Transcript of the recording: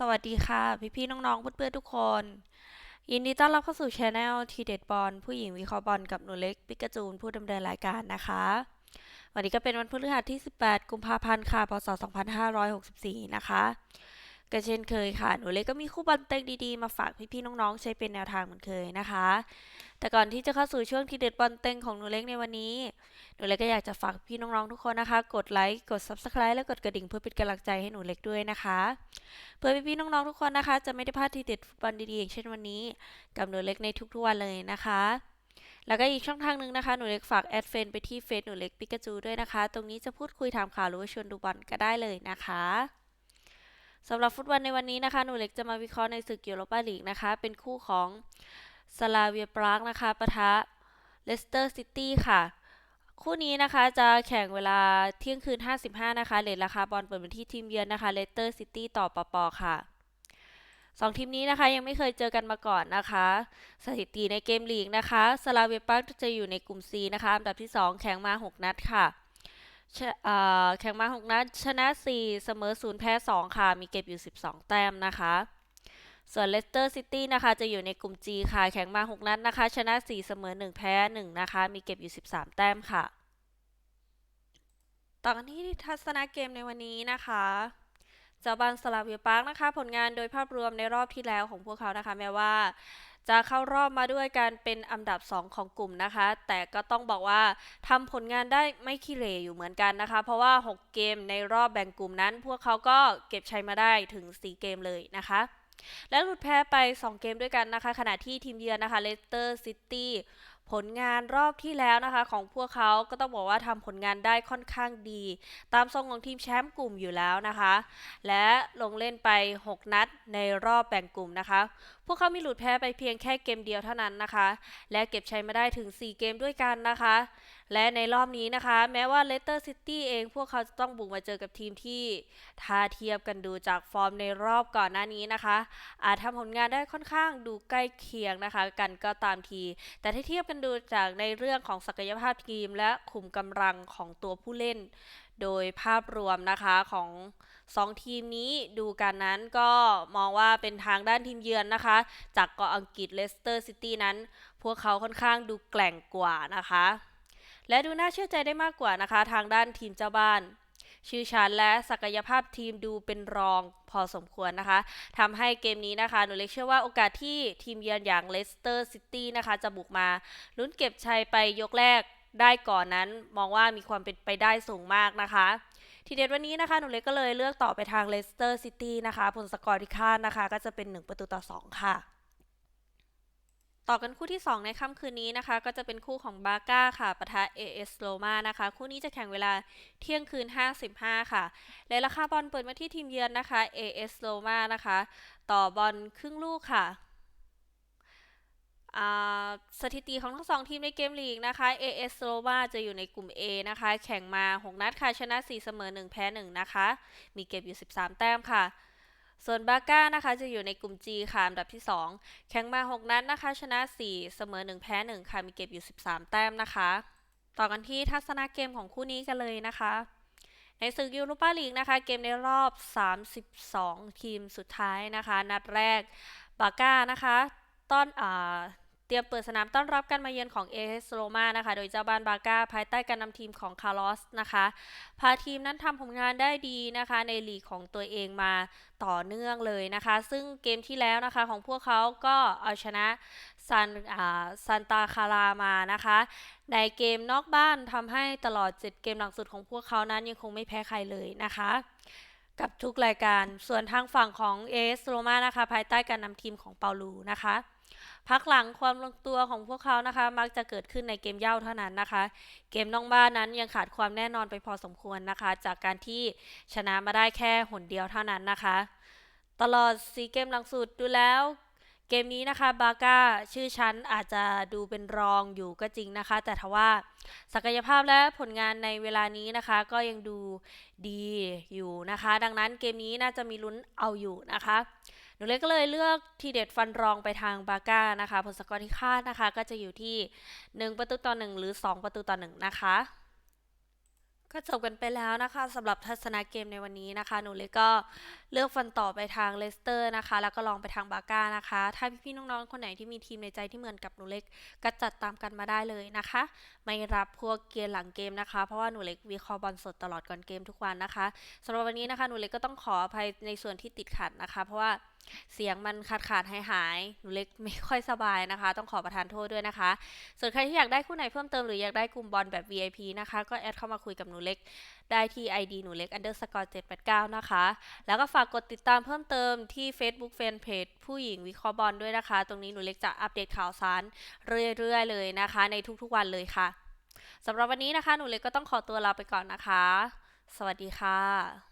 สวัสดีค่ะ พี่พี่น้องๆ เพื่อนๆ ทุกคน ยินดีต้อนรับเข้าสู่ช anel ทีเด็ดบอลผู้หญิงวิเคราะห์บอลกับหนูเล็กปิกาจูนผู้ดำเนินรายการนะคะ วันนี้ก็เป็นวันพฤหัสที่ 18 กุมภาพันธ์ค่ะพศ2564 นะคะ ก็เช่นเคยค่ะ หนูเล็กก็มีคู่บอลเต็งดีๆ มาฝากพี่ๆน้องๆ ใช้เป็นแนวทางเหมือนเคยนะคะ แต่ก่อนที่จะเข้าสู่ช่วงทีเด็ดบอลเต็งของหนูเล็กในวันนี้ หนูเล็กก็อยากจะฝากพี่น้องๆทุกคนนะคะ กดไลค์ กด subscribe และกดกระดิ่งเพื่อเป็นกำลังใจให้หนูเล็กด้วยนะคะ เพื่อพี่ๆน้องๆทุกคนนะคะ จะไม่ได้พลาดทีเด็ดฟุตบอลดีๆอย่างเช่นวันนี้ กับหนูเล็กในทุกๆวันเลยนะคะแล้วก็อีกช่องทางหนึ่งนะคะ หนูเล็กฝากแอดเฟนไปที่เฟซหนูเล็กปิกาจูด้วยนะคะ ตรงนี้จะพูดคุยถามข่าวหรือว่าชวนดูบอลก็ได้เลยนะคะ สำหรับฟุตบอลในวันนี้นะคะ หนูเล็กจะมาวิเคราะห์ในศึกยูโรปาลีกนะคะ เป็นคู่ของสลาเวียปรากนะคะปะทะเลสเตอร์ซิตี้ค่ะ คู่นี้นะคะจะแข่งเวลาเที่ยงคืน 55 นะคะเลทราคาบอลเปิดเป็นที่ทีมเยือนนะคะเลสเตอร์ซิตี้ต่อปปค่ะสองทีมนี้นะคะยังไม่เคยเจอกันมาก่อนนะคะ สถิติในเกมลีกนะคะสลาเวียปรากจะอยู่ในกลุ่ม C นะคะอันดับที่ 2 แข่งมา 6 นัดค่ะ แข่งมา6นัดชนะ 4 เสมอ 0 แพ้ 2 ค่ะ มีเก็บอยู่ 12 แต้มนะคะ ส่วนเลสเตอร์ซิตี้นะคะ จะอยู่ในกลุ่ม G ค่ะ แข่งมา 6 นัดนะคะ ชนะ 4 เสมอ 1 แพ้ 1 นะคะ มีเก็บอยู่ 13 แต้มค่ะ ต่อกันที่ทัศนะเกมในวันนี้นะคะเจ้าบ้านสลาเวียปาร์กนะคะ ผลงานโดยภาพรวมในรอบที่แล้วของพวกเขานะคะ แม้ว่า จะเข้ารอบมาด้วยการเป็นอันดับ 2 ของกลุ่มนะคะ แต่ก็ต้องบอกว่าทำผลงานได้ไม่ขี้เหร่อยู่เหมือนกันนะคะ เพราะว่า 6 เกมในรอบแบ่งกลุ่มนั้น พวกเขาก็เก็บชัยมาได้ถึง 4 เกมเลยนะคะ และหลุดแพ้ไป 2 เกมด้วยกันนะคะ ขณะที่ทีมเยือนนะคะเลสเตอร์ซิตี้ ผลงานรอบที่แล้วนะคะ ของพวกเขาก็ต้องบอกว่าทำผลงานได้ค่อนข้างดี ตามทรงของทีมแชมป์กลุ่มอยู่แล้วนะคะ และลงเล่นไป 6 นัดในรอบแบ่งกลุ่มนะคะ พวกเขามีหลุดแพ้ไปเพียงแค่เกมเดียวเท่านั้นนะคะ และเก็บชัยมาได้ถึง 4 เกมด้วยกันนะคะ และในรอบนี้นะคะ แม้ว่าเลสเตอร์ซิตี้เองพวกเขาจะต้องบุกมาเจอกับทีมที่ถ้าเทียบกันดูจากฟอร์มในรอบก่อนหน้านี้นะคะ อาจทำผลงานได้ค่อนข้างดูใกล้เคียงนะคะ กันก็ตามที แต่ถ้าเทียบกันดูจากในเรื่องของศักยภาพทีม และขุมกำลังของตัวผู้เล่น โดยภาพรวมนะคะของสองทีมนี้ดูกันนั้นก็มองว่าเป็นทางด้านทีมเยือนนะคะ จากเกาะอังกฤษเลสเตอร์ซิตี้นั้น พวกเขาค่อนข้างดูแกล่งกว่านะคะ และดูน่าเชื่อใจได้มากกว่านะคะ ทางด้านทีมเจ้าบ้าน ชื่อชั้นและศักยภาพทีมดูเป็นรองพอสมควรนะคะ ทำให้เกมนี้นะคะ หนูเล็กเชื่อว่าโอกาสที่ทีมเยือนอย่างเลสเตอร์ซิตี้นะคะ จะบุกมาลุ้นเก็บชัยไปยกแรกได้ก่อนนั้นมองว่ามีความเป็นไปได้สูงมากนะคะ ทีเด็ดวันนี้นะคะหนูเล็กก็เลยเลือกต่อไปทางเลสเตอร์ซิตี้นะคะ ผลสกอร์ที่คาดนะคะ ก็จะเป็น 1 ประตูต่อ 2 ค่ะ ต่อกันคู่ที่ 2 ในค่ำคืนนี้นะคะ ก็จะเป็นคู่ของบาก้าค่ะปะทะ AS โรมานะคะ คู่นี้จะแข่งเวลาเที่ยงคืน 55 ค่ะ และราคาบอลเปิดมาที่ทีมเยือนนะคะ AS โรมานะคะ ต่อบอลครึ่งลูกค่ะสถิติของทั้งสองทีมในเกมลีกนะคะ AS Roma จะอยู่ในกลุ่ม A นะคะ แข่งมา 6 นัดค่ะ ชนะ 4 เสมอ 1 แพ้ 1 นะคะ มีเก็บอยู่ 13 แต้มค่ะ ส่วนบาก้านะคะจะอยู่ในกลุ่ม G ค่ะอันดับที่ 2 แข่งมา 6 นัดนะคะ ชนะ 4 เสมอ 1 แพ้ 1 ค่ะ มีเก็บอยู่ 13 แต้มนะคะ ต่อกันที่ทัศนะเกมของคู่นี้กันเลยนะคะ ในศึกยูโรปาลีกนะคะ เกมในรอบ 32 ทีมสุดท้ายนะคะ นัดแรกบาก้านะคะ ต้อนอ่า เตรียมเปิดสนามต้อนรับการมาเยือนของเอสโรมานะคะ โดยเจ้าบ้านบาก้าภายใต้การนำทีมของคาร์ลอสนะคะ พาทีมนั้นทำผลงานได้ดีนะคะ ในลีกของตัวเองมาต่อเนื่องเลยนะคะ ซึ่งเกมที่แล้วนะคะของพวกเขาก็เอาชนะซันอ่าซันตาคารามานะคะ ในเกมนอกบ้านทำให้ตลอด 7 เกมหลังสุดของพวกเขานั้นยังคงไม่แพ้ใครเลยนะคะ กับทุกรายการ ส่วนทางฝั่งของเอสโรมานะคะ ภายใต้การนำทีมของเปาลูนะคะพักหลังความลงตัวของพวกเขานะคะ มักจะเกิดขึ้นในเกมเย่าเท่านั้นนะคะ เกมน้องบ้านนั้นยังขาดความแน่นอนไปพอสมควรนะคะ จากการที่ชนะมาได้แค่หนเดียวเท่านั้นนะคะ ตลอดสีเกมหลังสุดดูแล้ว เกมนี้นะคะบาก้าชื่อชั้นอาจจะดูเป็นรองอยู่ก็จริงนะคะ แต่ทว่าศักยภาพและผลงานในเวลานี้นะคะ ก็ยังดูดีอยู่นะคะ ดังนั้นเกมนี้น่าจะมีลุ้นเอาอยู่นะคะหนูเล็กก็เลยเลือกทีเด็ดฟันรองไปทางบาก้านะคะ ผลสกอร์ที่คาดนะคะ ก็จะอยู่ที่ 1 ประตูต่อ 1 หรือ 2 ประตูต่อ 1 นะคะ ก็จบกันไปแล้วนะคะสำหรับทัศนาเกมในวันนี้นะคะ หนูเล็กก็เลือกฟันต่อไปทางเลสเตอร์นะคะ แล้วก็ลองไปทางบาก้านะคะ ถ้าพี่ๆน้องๆคนไหนที่มีทีมในใจที่เหมือนกับหนูเล็กก็จัดตามกันมาได้เลยนะคะ ไม่รับพวกเกียร์หลังเกมนะคะ เพราะว่าหนูเล็กวิเคราะห์บอลสดตลอดก่อนเกมทุกวันนะคะสำหรับวันนี้นะคะหนูเล็กก็ต้องขออภัยในส่วนที่ติดขัดนะคะ เพราะว่าเสียงมันขาดขาดหายหายหนูเล็กไม่ค่อยสบายนะคะ ต้องขอประทานโทษด้วยนะคะ ส่วนใครที่อยากได้คู่ไหนเพิ่มเติมหรืออยากได้กลุ่มบอลแบบ VIP นะคะ ก็แอดเข้ามาคุยกับหนูเล็ก ได้ที่ ID หนูเล็ก underscore 789 นะคะ แล้วก็ฝากกดติดตามเพิ่มเติมที่ Facebook Fanpage ผู้หญิงวิเคราะห์บอลด้วยนะคะ ตรงนี้หนูเล็กจะอัปเดตข่าวสารเรื่อยๆเลยนะคะ ในทุกๆวันเลยค่ะสำหรับวันนี้นะคะ หนูเล็กก็ต้องขอตัวลาไปก่อนนะคะ สวัสดีค่ะ